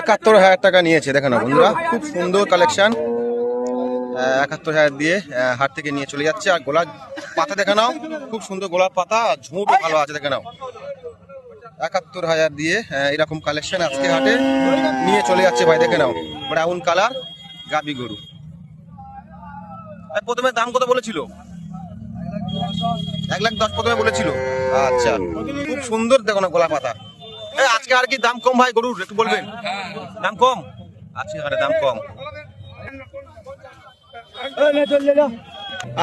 একাত্তর হাজার টাকা নিয়েছে, দেখো না বন্ধুরা, খুব সুন্দর কালেকশন একাত্তর হাজার দিয়ে হাট থেকে নিয়ে চলে যাচ্ছে। আর গোলাপ পাতা দেখে নাও, খুব সুন্দর গোলাপ পাতা ঝুঁটও ভালো আছে, দেখে নাও। একাত্তর হাজার দিয়ে এরকম কালেকশন আজকে হাটে নিয়ে চলে যাচ্ছে ভাই, দেখে নাও। ব্রাউন কালার গাবি গরু। আর প্রথমে দাম কত বলেছিল? এক লাখ দশ প্রথমে বলেছিল। আচ্ছা খুব সুন্দর দেখো না গোলাপ পাতা। আজকে আর কি দাম কম ভাই, গরুর, একটু বলবেন? দাম কম? আজকে হাটে দাম কম।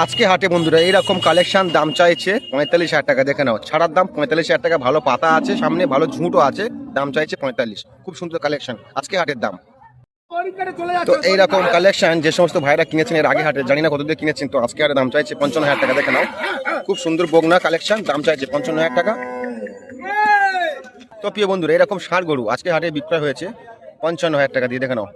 আজকে হাটে বন্ধুরা, এইরকম কালেকশন দাম চাইছে পঁয়তাল্লিশ হাজার টাকা, দেখে নাও। ছাড়ার দাম পঁয়তাল্লিশ হাজার টাকা, ভালো পাতা আছে, সামনে ভালো ঝুঁটও আছে, দাম চাইছে পঁয়তাল্লিশ। খুব সুন্দর কালেকশন আজকে হাটের দাম। তো এইরকম কালেকশন যে সমস্ত ভাইরা কিনেছেন, এর আগে হাটে, জানি না কত দিয়ে কিনেছেন, তো আজকে হাটে দাম চাইছে পঞ্চান্ন হাজার টাকা, দেখে নাও। খুব সুন্দর বগনা কালেকশন দাম চাইছে পঞ্চান্ন হাজার টাকা। তো প্রিয় বন্ধুরা, এরকম ষাঁড় গরু আজকে হাটে বিক্রয় হয়েছে, পঞ্চান্ন হাজার টাকা দিয়ে, দেখে নাও।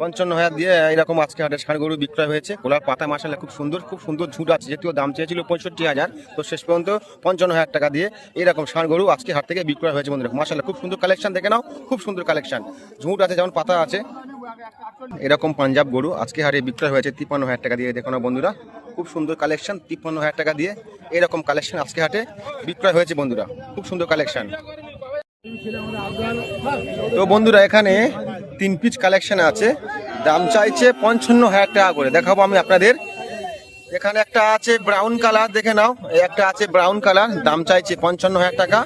পঞ্চান্ন হাজার দিয়ে এরকম আজকে হাটে ষাঁড় গরু বিক্রয় হয়েছে। গোলার পাতা মাসালে খুব সুন্দর খুব সুন্দর ঝুট আছে যেহেতু দাম চেয়েছিল পঁয়ষট্টি হাজার। তো শেষ পর্যন্ত পঞ্চান্ন হাজার টাকা দিয়ে এরকম ষাঁড় গরু আজকে হাট থেকে বিক্রয় হয়েছে বন্ধুরা। মাসালে খুব সুন্দর কালেকশন, দেখে নাও, খুব সুন্দর কালেকশন। ঝুট আছে, যেমন পাতা আছে। এরকম পাঞ্জাব গরু আজকে হারে বিক্রয় হয়েছে তিপ্পান্ন হাজার টাকা দিয়ে। দেখো না বন্ধুরা, খুব সুন্দর কালেকশন তিপ্পান্ন হাজার টাকা দিয়ে এরকম কালেকশন আজকে হাটে বিক্রয় হয়েছে বন্ধুরা, খুব সুন্দর কালেকশন তো বন্ধুরা, এখানে তিন পিস কালেকশন আছে, দাম চাইছে পঞ্চান্ন হাজার টাকা করে। দেখাবো আমি আপনাদের। এখানে একটা আছে ব্রাউন কালার দেখে নাও একটা আছে ব্রাউন কালার দাম চাইছে পঞ্চান্ন হাজার টাকা।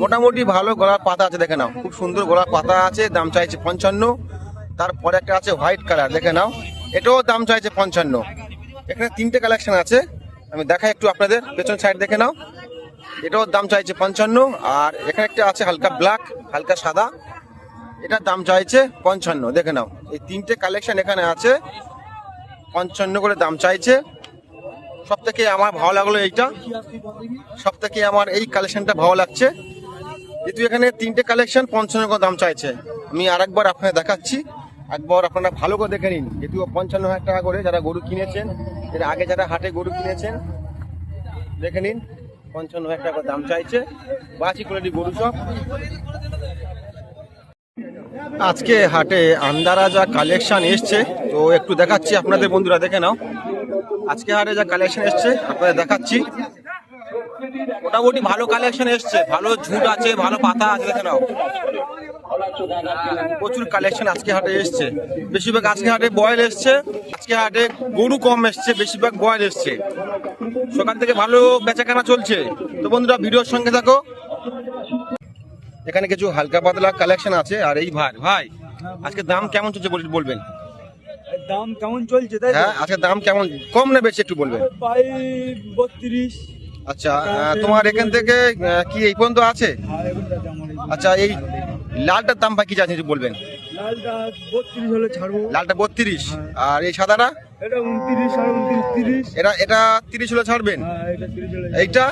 মোটামুটি ভালো গলার পাতা আছে, দেখে নাও, খুব সুন্দর গলার পাতা আছে, দাম চাইছে পঞ্চান্ন। তারপরে একটা আছে হোয়াইট কালার দেখে নাও। এটাও দাম চাইছে পঞ্চান্ন। এখানে তিনটে কালেকশন আছে। আমি দেখাই একটু আপনাদের, পেছন সাইড দেখে নাও। এটাও দাম চাইছে পঞ্চান্ন, আর এখানে একটা আছে হালকা ব্ল্যাক হালকা সাদা। এটার দাম চাইছে পঞ্চান্ন, দেখে নাও। এই তিনটে কালেকশন এখানে আছে। পঞ্চান্ন করে দাম চাইছে। সব থেকে আমার ভালো লাগল এইটা। সব থেকে আমার এই কালেকশনটা ভালো লাগছে। যেহেতু এখানে তিনটে কালেকশন পঞ্চান্ন করে দাম চাইছে। আমি আরেকবার আপনাকে দেখাচ্ছি। একবার আপনারা ভালো করে দেখে নিন। যেহেতু পঞ্চান্ন হাজার টাকা করে যারা গরু কিনেছেন, এর আগে যারা হাটে গরু কিনেছেন, দেখে নিন, পঞ্চান্ন হাজার টাকা দাম চাইছে। বাছি কোয়ালিটি গরু সব। আজকে হাটে আন্দারা যা কালেকশন এসছে, তো একটু দেখাচ্ছি আপনাদের বন্ধুরা, দেখে নাও। আজকে হাটে যা কালেকশন এসছে, আপনাদের দেখাচ্ছি। মোটামুটি ভালো কালেকশন এসছে, ভালো ঝুট আছে, ভালো পাতা আছে, দেখে নাও। প্রচুর কালেকশন আজকে হাটে এসছে। বেশিরভাগ আজকে হাটে বয়েল এসছে আজকে হাটে গরু কম এসছে বেশিরভাগ বয়েল এসছে। সকাল থেকে ভালো বেচাকেনা চলছে। তো বন্ধুরা ভিডিওর সঙ্গে থাকো। এখানে কিছু হালকা পাতলা কালেকশন আছে আর এই ভাই ভাই আজকে দাম কেমন চলছে বল- বলবেন? দাম কেমন চলছে তাই হ্যাঁ আজকে দাম কেমন? কম না বেশি একটু বলবেন? প্রায় বত্রিশ। আচ্ছা তোমার এখান থেকে কি এই পর্যন্ত আছে? আচ্ছা এই লালটার দাম বা কি যাচ্ছে একটু বলবেন? লালটা বত্রিশ হলে ছাড়বো। লালটা বত্রিশ। আর এই সাদাটা? এটা উনত্রিশ সাড়ে উনত্রিশ তিরিশ। এটা এটা তিরিশ হলে ছাড়বেন? হ্যাঁ এইটা?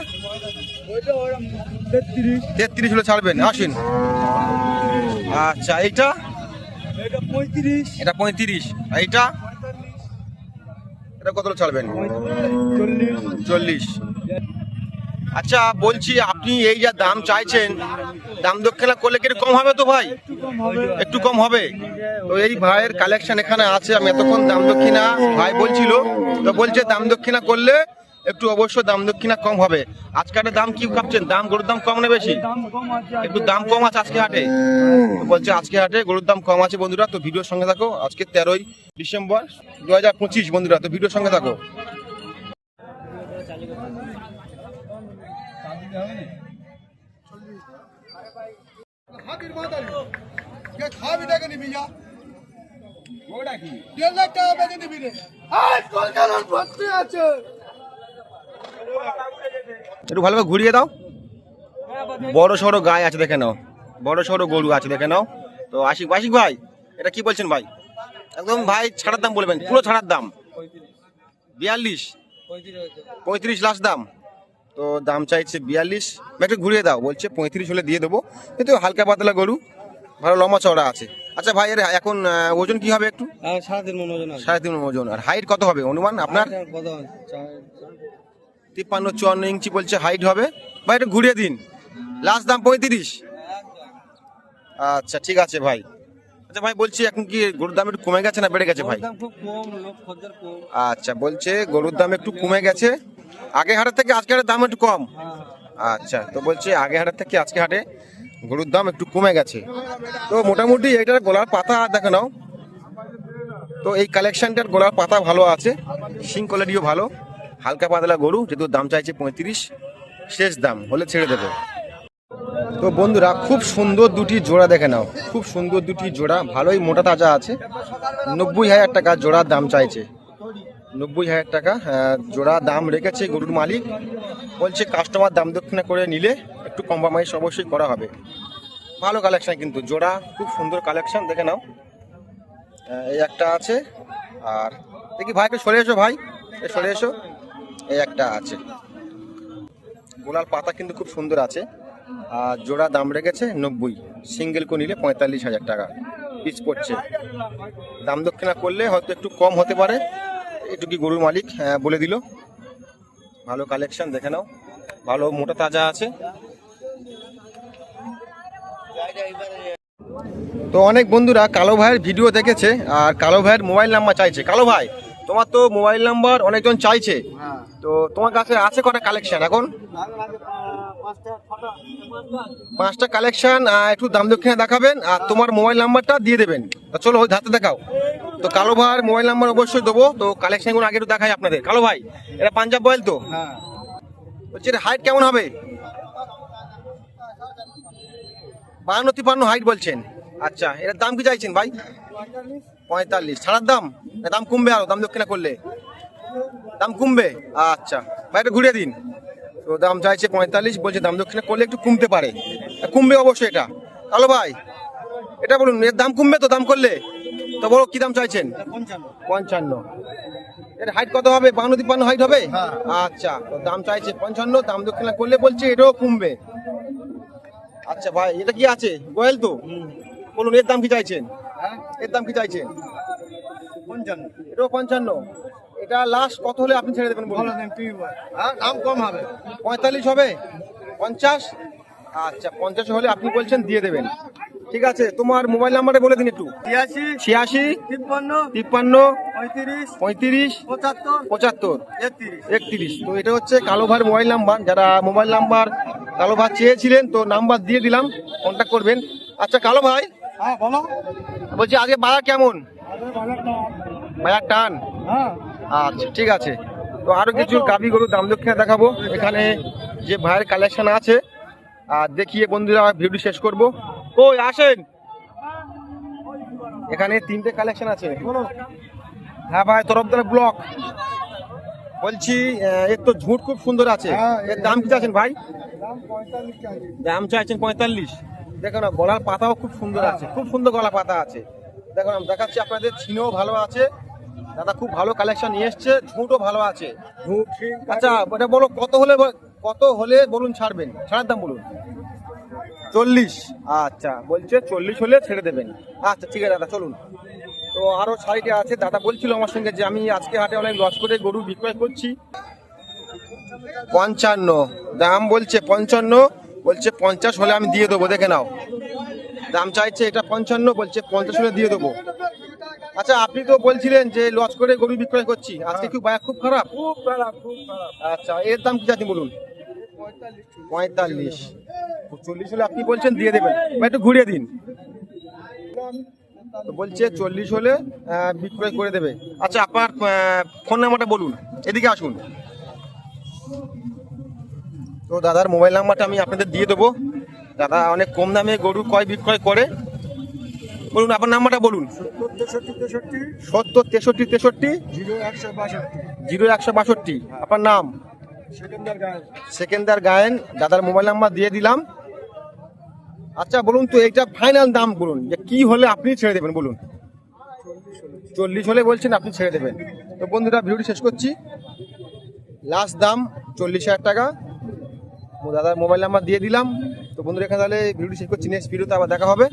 তেত্রিশ। হলে ছাড়বেন। আসেন। আচ্ছা এইটা? এটা পঁয়ত্রিশ। এইটা? এটা কত ছাড়বেন? চল্লিশ। আচ্ছা বলছি আপনি এই যা দাম চাইছেন দাম দক্ষিণা করলে কি কম হবে তো ভাই? একটু কম হবে। তো এই ভাইয়ের কালেকশন এখানে আছে, আমি এতক্ষণ দাম দক্ষিণা ভাই বলছিল, তো বলছে দাম দক্ষিণা করলে একটু অবশ্যই দাম দক্ষিণা কম হবে। আজকালের দাম কি ভাবছেন? দাম গরুর দাম কম না বেশি? একটু দাম কম আছে আজকে হাটে। বলছে আজকে হাটে গরুর দাম কম আছে বন্ধুরা, তো ভিডিওর সঙ্গে থাকো। আজকে তেরোই ডিসেম্বর দু হাজার পঁচিশ বন্ধুরা, তো ভিডিওর সঙ্গে থাকো। খাবি দেখে নিবি যা। দেড় লাখ টাকা বেঁধে নিবি রে। আজ কলকাতার ভর্তি আছে? একটু ভালোভাবে ঘুরিয়ে দাও। বড় সড়ো গায়ে আছে দেখে নাও। বড় সড়ো গরু আছে দেখে নাও। তো আশিক আশিক ভাই এটা কি বলছেন ভাই? একদম ভাই ছাড়ার দাম বলবেন পুরো ছাড়ার দাম। বিয়াল্লিশ। পঁয়ত্রিশ লাস্ট দাম। তো দাম চাইছে বিয়াল্লিশ। একটু ঘুরিয়ে দাও বলছে পঁয়ত্রিশ হলে দিয়ে দেবো। কিন্তু হালকা পাতলা গরু ভালো লম্বা চড়া আছে। আচ্ছা ভাই এর এখন ওজন কি হবে একটু? সাড়ে তিন মন ওজন সাড়ে তিন ওজন। আর হাইট কত হবে অনুমান আপনার? তিপ্পান্ন চুয়ান্ন ইঞ্চি বলছে হাইট হবে। ভাই একটু ঘুরিয়ে দিন। লাস্ট দাম পঁয়ত্রিশ। আচ্ছা ঠিক আছে ভাই। আচ্ছা ভাই বলছি এখন কি গরুর দাম একটু কমে গেছে না বেড়ে গেছে ভাই? দাম খুব কম লোক খদ্দের কম। আচ্ছা বলছে গরুর দাম একটু কমে গেছে। আগে হাটের থেকে আজকে হাটের দাম একটু কম। হ্যাঁ। আচ্ছা তো বলছে আগে হাটের থেকে আজকে হাটে গরুর দাম একটু কমে গেছে। তো মোটামুটি এইটার গোলার পাতা দেখে নাও। তো এই কালেকশনটার গোলার পাতা ভালো আছে সিং কোয়ালিটিও ভালো হালকা পাতলা গরু যেহেতু দাম চাইছে পঁয়ত্রিশ শেষ দাম হলে ছেড়ে দেবে। তো বন্ধুরা, খুব সুন্দর দুটি জোড়া দেখে নাও। খুব সুন্দর দুটি জোড়া, ভালোই মোটা তাজা আছে। নব্বই হাজার টাকা জোড়ার দাম চাইছে। নব্বই হাজার টাকা জোড়া দাম রেখেছে গরুর মালিক। বলছে কাস্টমার দাম দক্ষিণা করে নিলে একটু কম্প্রোমাইজ অবশ্যই করা হবে। ভালো কালেকশান কিন্তু, জোড়া, খুব সুন্দর কালেকশান দেখে নাও। এই একটা আছে, আর দেখি ভাই একটু সরে এসো ভাই। সরে এসো। এই একটা আছে। গোলার পাতা কিন্তু খুব সুন্দর আছে। আর জোড়া দাম রেখেছে নব্বই। সিঙ্গেল কো নিলে পঁয়তাল্লিশ হাজার টাকা পিস পড়ছে। দাম দক্ষিণা করলে হয়তো একটু কম হতে পারে। একটু কি গরুর মালিক হ্যাঁ, বলে দিল। ভালো কালেকশন দেখে নাও। ভালো মোটা তাজা আছে। তো অনেক বন্ধুরা কালো ভাইয়ের ভিডিও দেখেছে আর কালো ভাইয়ের মোবাইল নাম্বার চাইছে। কালো ভাই তোমার তো মোবাইল নাম্বার অনেকজন চাইছে। হ্যাঁ। তো তোমার কাছে আছে কটা কালেকশন এখন? পাঁচটা কালেকশন একটু দাম দক্ষিণে দেখাবেন আর তোমার মোবাইল নাম্বারটা দিয়ে দেবেন। চলো ওই হাতে দেখাও। তো কালো ভাইয়ের মোবাইল নাম্বার অবশ্যই দেবো। তো কালেকশনগুলো আগে একটু দেখাই আপনাদের। কালো ভাই এটা পাঞ্জাব বয়েল তো? হ্যাঁ। বলছি এটা হাইট কেমন হবে? বাহান্ন তিপান্ন হাইট বলছেন। আচ্ছা এটার দাম কি চাইছেন ভাই? পঁয়তাল্লিশ। ছাড়ার দাম? দাম কমবে আরও দাম দক্ষিণা করলে। দাম কমবে? আচ্ছা ভাই এটা ঘুরিয়ে দিন। তো দাম চাইছে পঁয়তাল্লিশ বলছে দাম দক্ষিণা করলে একটু কমতে পারে। কমবে অবশ্যই এটা। কালো ভাই এটা বলুন এর দাম কমবে তো দাম করলে? তো বলো কি দাম চাইছেন? পঞ্চান্ন। পঞ্চান্ন এর হাইট কত হবে? বান্ন তিপ্পান্ন হাইট হবে? হ্যাঁ। আচ্ছা তো দাম চাইছে পঞ্চান্ন দাম দক্ষিণা করলে বলছে এটাও কমবে। আচ্ছা ভাই এটা কি আছে? গোয়েল তো? বলুন এর দাম কি চাইছেন? হ্যাঁ। এর দাম কি চাইছেন? পঞ্চান্ন। এটাও পঞ্চান্ন। এটা লাস্ট কত হলে আপনি ছেড়ে দেবেন বলুন? হ্যাঁ দাম কম হবে। পঁয়তাল্লিশ হবে? পঞ্চাশ? আচ্ছা পঞ্চাশ হলে আপনি বলছেন দিয়ে দেবেন। ঠিক আছে তোমার মোবাইল নাম্বারে বলে দিন একটু। ছিয়াশি ছিয়াশি তিপ্পান্ন তিপ্পান্ন পঁয়ত্রিশ পঁয়ত্রিশ পঁচাত্তর পঁচাত্তর একত্রিশ। একত্রিশ। তো এটা হচ্ছে কালো ভাইয়ের মোবাইল নাম্বার যারা মোবাইল নাম্বার কালো ভাই চেয়েছিলেন তো নাম্বার দিয়ে দিলাম। কন্ট্যাক্ট করবেন। আচ্ছা কালো ভাই? হ্যাঁ বলো। বলছি আজকে বাজার কেমন? বাজার টান? হ্যাঁ। আচ্ছা ঠিক আছে। তো আরও কিছু গাবি গরু দাম দক্ষিণা দেখাবো। এখানে যে ভাইয়ের কালেকশন আছে আর দেখিয়ে বন্ধুরা ভিডিও শেষ করব। কই আসেন। এখানে তিনটে কালেকশন আছে। বলো হ্যাঁ ভাই তরফদার ব্লক বলছি এর তো ঝুট খুব সুন্দর আছে। হ্যাঁ, এর দাম কি চাচ্ছেন ভাই? দাম দাম চাইছেন পঁয়তাল্লিশ। দেখো না গলার পাতাও খুব সুন্দর আছে। খুব সুন্দর গলা পাতা আছে। দেখো দেখাচ্ছি আপনাদের ছিনও ভালো আছে। দাদা খুব ভালো কালেকশন নিয়ে এসছে ঝুঁটও ভালো আছে। আচ্ছা ওটা বলো কত হলে কত হলে বলুন ছাড়বেন? ছাড়ার দাম বলুন। চল্লিশ। আচ্ছা বলছে চল্লিশ হলে ছেড়ে দেবেন। আচ্ছা ঠিক আছে দাদা চলুন। তো আরও সাইডে আছে দাদা বলছিল আমার সঙ্গে যে আমি আজকে হাটে অনেক লস করে গরু বিক্রয় করছি। পঞ্চান্ন। দাম বলছে পঞ্চান্ন বলছে পঞ্চাশ হলে আমি দিয়ে দেবো দেখে নাও। দাম চাইছে এটা পঞ্চান্ন বলছে পঞ্চাশ হলে দিয়ে দেবো। আচ্ছা আপনি তো বলছিলেন যে লস করে গরু বিক্রয় করছি। আজকে কি বায়া খুব খারাপ? খুব খারাপ খুব খারাপ। আচ্ছা এর দাম কি জানি বলুন? পঁয়তাল্লিশ। চল্লিশ হলে আপনি বলছেন দিয়ে দেবেন। একটু ঘুরিয়ে দিন। তো বলছে চল্লিশ হলে বিক্রয় করে দেবে। আচ্ছা আপনার ফোন নাম্বারটা বলুন। এদিকে আসুন। তো দাদার মোবাইল নাম্বারটা আমি আপনাদের দিয়ে দেবো। দাদা অনেক কম দামে গরু কয় বিক্রয় করে। বলুন আপনার নাম্বারটা বলুন। সত্তর তেষট্টি তেষট্টি জিরো একশো বাষট্টি। আপনার নাম? সেকেন্ডার সেকেন্দার গায়েন দাদার মোবাইল নাম্বার দিয়ে দিলাম। আচ্ছা বলুন তো এইটা ফাইনাল দাম বলুন যে কি হলে আপনি ছেড়ে দেবেন বলুন। চল্লিশ হলে বলছেন আপনি ছেড়ে দেবেন। তো বন্ধুরা ভিডিওটি শেষ করছি। লাস্ট দাম চল্লিশ হাজার টাকা। দাদার মোবাইল নাম্বার দিয়ে দিলাম। তো বন্ধুরা এখানে তাহলে ভিডিওটি শেষ করছি। নেক্সট ভিডিওতে আবার দেখা হবে।